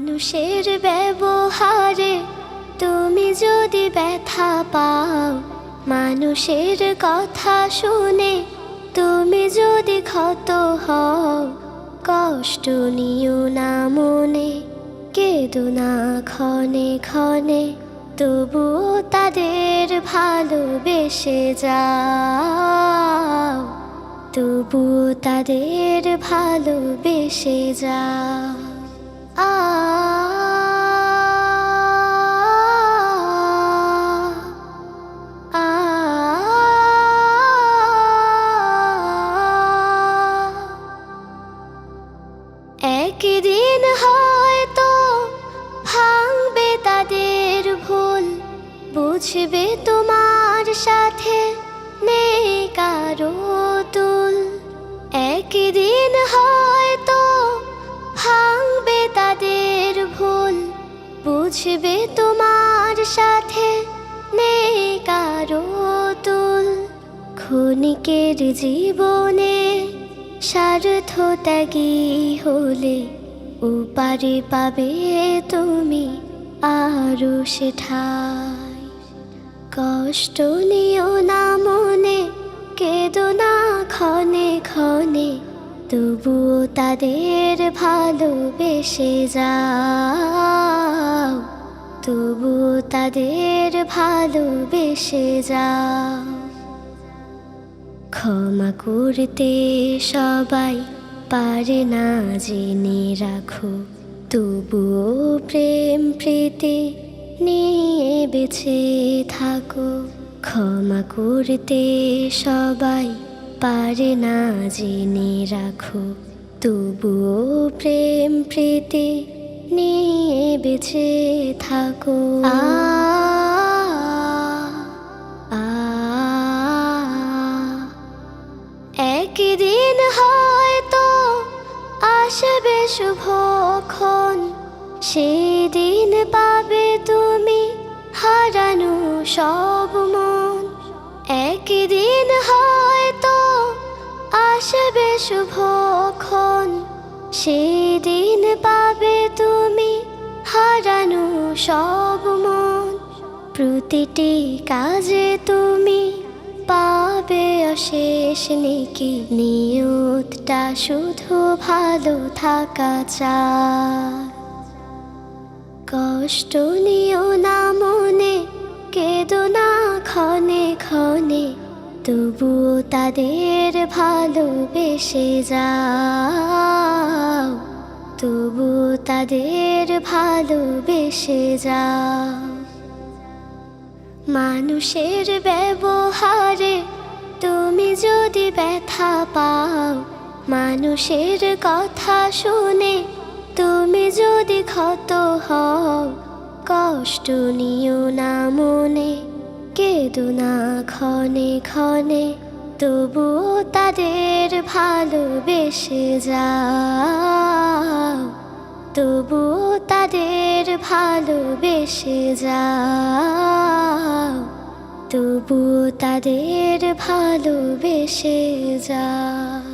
মানুষের ব্যবহারে তুমি যদি ব্যথা পাও, মানুষের কথা শুনে তুমি যদি ক্ষত হও, কষ্ট নিও না মনে, কেদো না ক্ষণে ক্ষণে, তবুও তাদের ভালোবেসে যাও তবু তাদের ভালোবেসে যা আ আ একদিন হয়তো ভাঙবে তাদের ভুল বুঝবে তোমার সাথে নেই কারও তুল একদিন হয়তো বুঝবে তোমার সাথে নেই কারও তুল। ক্ষণিকের জীবনে স্বার্থ ত্যাগী হলে উপারে পাবে তুমি আরও সেঠাই। কষ্ট নিও না মনে, কেদো না ক্ষণে ক্ষণে তবুও তাদের ভালোবেসে যাও। তবুও তাদের ভালোবেসে যাও। ক্ষমা করতে সবাই পারে না জেনে রাখো, তবুও প্রেম প্রীতি নিয়ে বেছে থাকো। ক্ষমা করতে সবাই পারে না জেনে রাখো, তবুও প্রেম প্রীতি নিয়ে বেছে থাকো। আ একদিন হয়তো আসবে শুভক্ষণ সেই দিন পাবে তুমি হারানো সব আসবে শুভক্ষণ সেই দিন পাবে তুমি হারানো সব মন। প্রতিটি কাজে তুমি পাবে অশেষ নেকি। নিয়তটা শুধু ভালো থাকা চায় কষ্ট নিও না তবুও তাদের ভালোবেসে যাও। তবু তাদের ভালোবেসে যাও। মানুষের ব্যবহারে তুমি যদি ব্যথা পাও, মানুষের কথা শুনে তুমি যদি ক্ষত হও, কষ্ট নিও না মনে। কেদো না ক্ষণে ক্ষণে, তবুও তাদের ভালোবেসে যাও। তবু তাদের ভালোবেসে যাও। তবু তাদের ভালোবেসে যাও।